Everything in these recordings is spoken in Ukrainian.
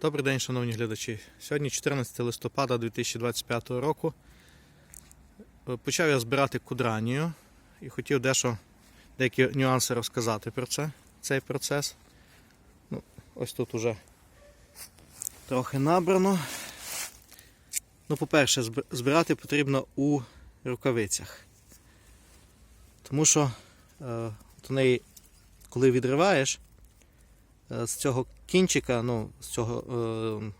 Добрий день, шановні глядачі. Сьогодні 14 листопада 2025 року. Е, Почав я збирати кудранію і хотів дещо деякі нюанси розказати про це, цей процес. Ну, ось тут уже трохи набрано. Ну, по-перше, збирати потрібно у рукавицях. Тому що е, от у неї, коли відриваєш, е, з цього кінчика, ну, з цього е,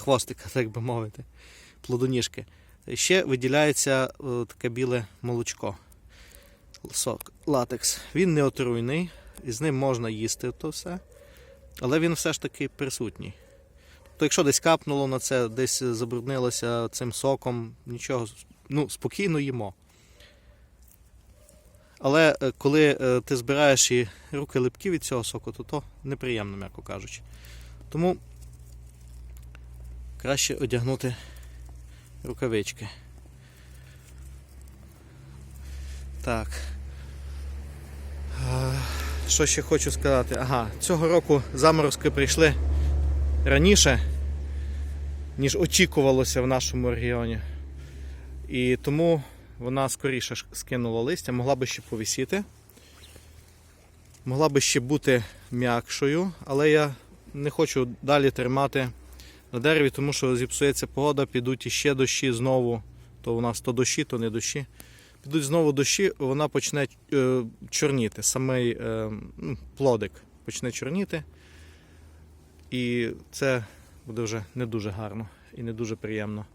хвостика, так би мовити, плодоніжки, ще виділяється е, таке біле молочко. Сок, латекс. Він не отруйний, і з ним можна їсти то все, але він все ж таки присутній. То якщо десь капнуло на це, десь забруднилося цим соком, нічого, ну, спокійно їмо. Але е, коли е, ти збираєш і руки липкі від цього соку, то то неприємно, м'яко кажучи. Тому краще одягнути рукавички. Так. Е, Що ще хочу сказати? Ага, цього року заморозки прийшли раніше, ніж очікувалося в нашому регіоні. І тому вона скоріше скинула листя, могла би ще повісіти. Могла би ще бути м'якшою, але я не хочу далі тримати на дереві, тому що зіпсується погода, підуть іще дощі знову. То у нас то дощі, то не дощі. Підуть знову дощі, вона почне е, чорніти. Самий е, ну, плодик почне чорніти. І це буде вже не дуже гарно і не дуже приємно.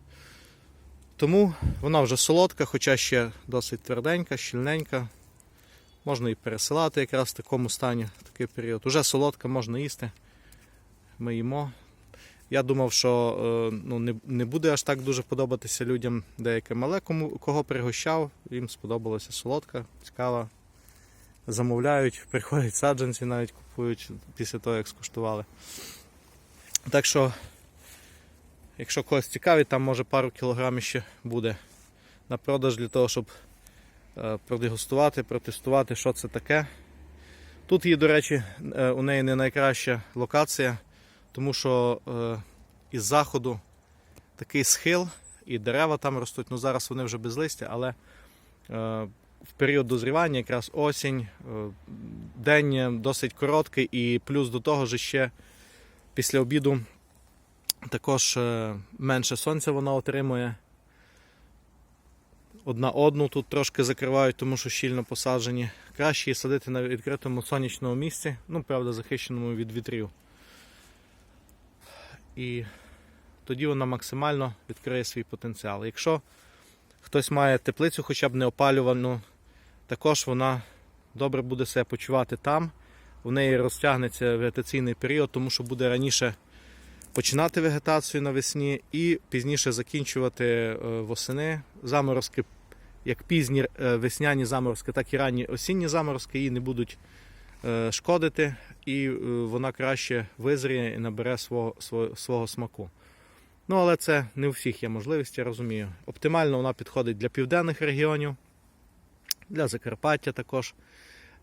Тому вона вже солодка, хоча ще досить тверденька, щільненька. Можна і пересилати якраз в такому стані, в такий період. Уже солодка, можна їсти. Ми їмо. Я думав, що е, ну, не, не буде аж так дуже подобатися людям деяке мале, кому, кого пригощав, їм сподобалася солодка, цікава. Замовляють, приходять саджанці, навіть купують після того, як скуштували. Так що Якщо когось цікавить, там може пару кілограмів ще буде на продаж для того, щоб е, продегустувати, протестувати, що це таке. Тут її, до речі, е, у неї не найкраща локація, тому що е, із заходу такий схил і дерева там ростуть. Ну зараз вони вже без листя, але в період дозрівання, якраз осінь, день досить короткий, і плюс до того ж ще після обіду також е, менше сонця вона отримує. Одна одну тут трошки закривають, тому що щільно посаджені. Краще її садити на відкритому сонячному місці, ну, правда, захищеному від вітрів. І тоді вона максимально відкриє свій потенціал. Якщо хтось має теплицю, хоча б не опалювану, також вона добре буде себе почувати там. У неї розтягнеться вегетаційний період, тому що буде раніше починати вегетацію навесні і пізніше закінчувати е, восени. Заморозки, як пізні е, весняні заморозки, так і ранні осінні заморозки її не будуть е, шкодити, і вона краще визріє і набере свого, свого, свого смаку. Ну, але це не у всіх є можливість, я розумію. Оптимально вона підходить для південних регіонів, для Закарпаття також.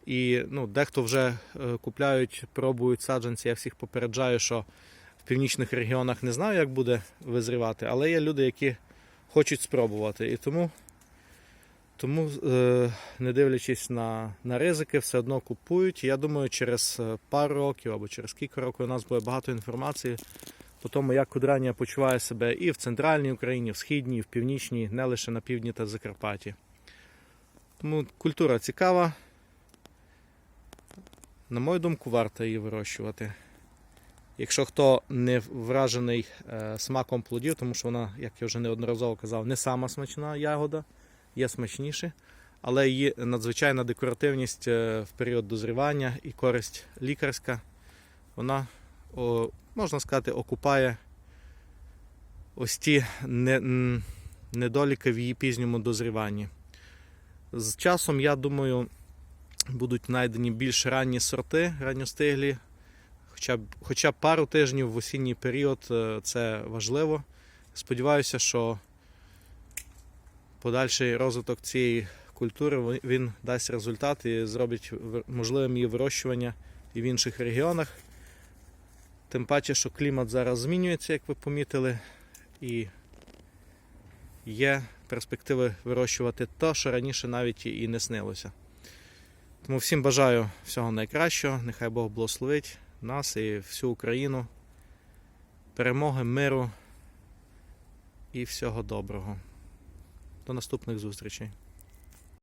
І ну, дехто вже купляють, пробують саджанці. Я всіх попереджаю, що північних регіонах не знаю, як буде визрівати, але є люди, які хочуть спробувати. І тому, тому е, не дивлячись на, на ризики, все одно купують. Я думаю, через пару років або через кілька років у нас буде багато інформації по тому, як кудранія почуває себе і в центральній Україні, і в східній, і в північній, не лише на півдні та Закарпатті. Тому культура цікава. На мою думку, варто її вирощувати. Якщо хто не вражений е, смаком плодів, тому що вона, як я вже неодноразово казав, не сама смачна ягода, є смачніші, але її надзвичайна декоративність е, в період дозрівання і користь лікарська, вона, можна сказати, окупає ось ті недоліки в її пізньому дозріванні. З часом, я думаю, будуть знайдені більш ранні сорти, ранньостиглі, Хоча б хоча б пару тижнів в осінній період е, це важливо. Сподіваюся, що подальший розвиток цієї культури він дасть результат і зробить можливим її вирощування і в інших регіонах. Тим паче, що клімат зараз змінюється, як ви помітили, і є перспективи вирощувати те, що раніше навіть і не снилося. Тому всім бажаю всього найкращого, нехай Бог благословить нас і всю Україну. Перемоги, миру і всього доброго. До наступних зустрічей.